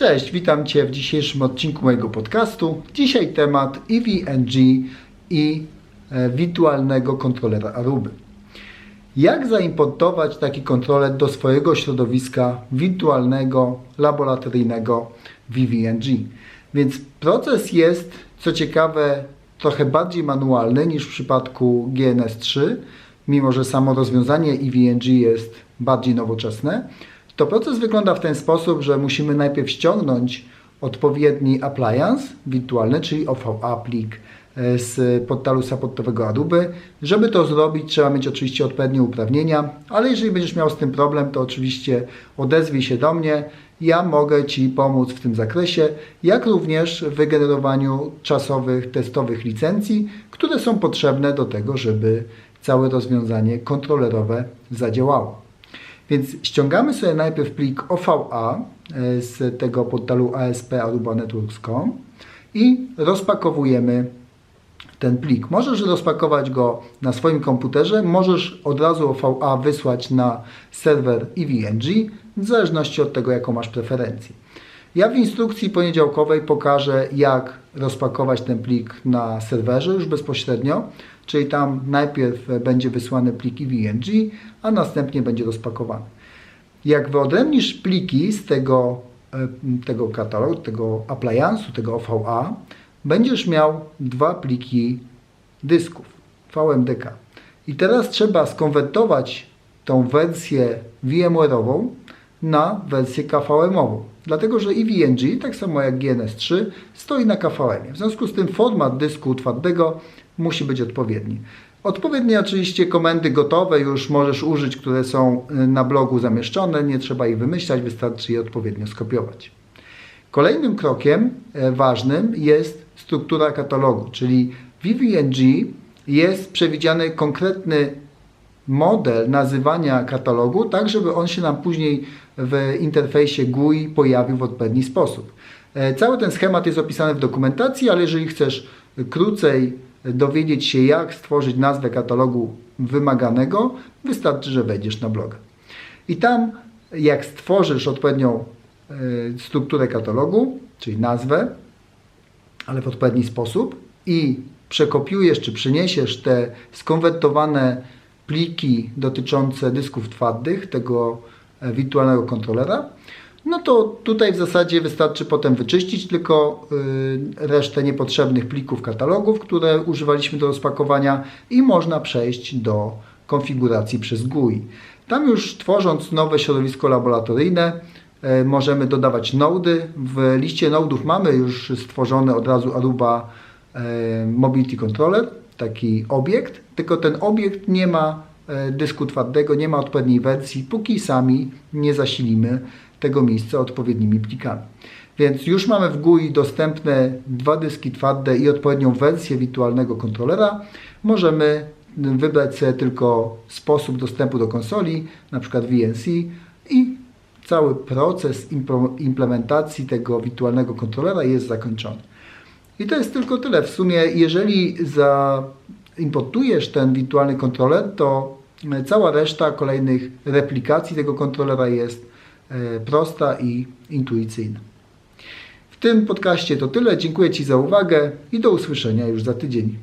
Cześć, witam Cię w dzisiejszym odcinku mojego podcastu. Dzisiaj temat EVNG i e, wirtualnego kontrolera Aruby. Jak zaimportować taki kontroler do swojego środowiska wirtualnego, laboratoryjnego w EVNG? Więc proces jest, co ciekawe, trochę bardziej manualny niż w przypadku GNS3, mimo że samo rozwiązanie EVNG jest bardziej nowoczesne. To proces wygląda w ten sposób, że musimy najpierw ściągnąć odpowiedni appliance wirtualny, czyli OVA plik e, z portalu supportowego Aruby. Żeby to zrobić, trzeba mieć oczywiście odpowiednie uprawnienia, ale jeżeli będziesz miał z tym problem, to oczywiście odezwij się do mnie. Ja mogę Ci pomóc w tym zakresie, jak również w wygenerowaniu czasowych, testowych licencji, które są potrzebne do tego, żeby całe rozwiązanie kontrolerowe zadziałało. Więc ściągamy sobie najpierw plik OVA e, z tego portalu ASP.arubanetworks.com i rozpakowujemy ten plik. Możesz rozpakować go na swoim komputerze, możesz od razu OVA wysłać na serwer EVNG, w zależności od tego, jaką masz preferencję. Ja w instrukcji poniedziałkowej pokażę, jak rozpakować ten plik na serwerze już bezpośrednio, czyli tam najpierw będzie wysłany plik EVNG, a następnie będzie rozpakowany. Jak wyodrębnisz pliki z tego, e, tego katalogu, tego appliance'u, tego OVA, będziesz miał dwa pliki dysków VMDK. I teraz trzeba skonwertować tą wersję VMware'ową na wersję KVM-ową. Dlatego, że EVNG, tak samo jak GNS3, stoi na KVM. W związku z tym format dysku twardego musi być odpowiedni. Odpowiednie oczywiście komendy gotowe już możesz użyć, które są y, na blogu zamieszczone, nie trzeba ich wymyślać, wystarczy je odpowiednio skopiować. Kolejnym krokiem e, ważnym jest struktura katalogu, czyli w EVNG jest przewidziany konkretny model nazywania katalogu, tak żeby on się nam później w interfejsie GUI pojawił w odpowiedni sposób. E, cały ten schemat jest opisany w dokumentacji, ale jeżeli chcesz krócej dowiedzieć się, jak stworzyć nazwę katalogu wymaganego, wystarczy, że wejdziesz na bloga. I tam, jak stworzysz odpowiednią e, strukturę katalogu, czyli nazwę, ale w odpowiedni sposób i przekopiujesz czy przyniesiesz te skonwertowane pliki dotyczące dysków twardych tego e, wirtualnego kontrolera, no to tutaj w zasadzie wystarczy potem wyczyścić tylko y, resztę niepotrzebnych plików katalogów, które używaliśmy do rozpakowania i można przejść do konfiguracji przez GUI. Tam już tworząc nowe środowisko laboratoryjne y, możemy dodawać nody. W liście nodów mamy już stworzony od razu Aruba y, Mobility Controller, taki obiekt, tylko ten obiekt nie ma dysku twardego, nie ma odpowiedniej wersji, póki sami nie zasilimy tego miejsca odpowiednimi plikami. Więc już mamy w GUI dostępne dwa dyski twarde i odpowiednią wersję wirtualnego kontrolera. Możemy wybrać sobie tylko sposób dostępu do konsoli, na przykład VNC i cały proces implementacji tego wirtualnego kontrolera jest zakończony. I to jest tylko tyle. W sumie, jeżeli zaimportujesz ten wirtualny kontroler, to cała reszta kolejnych replikacji tego kontrolera jest E, prosta i intuicyjna. W tym podcaście to tyle. Dziękuję Ci za uwagę i do usłyszenia już za tydzień.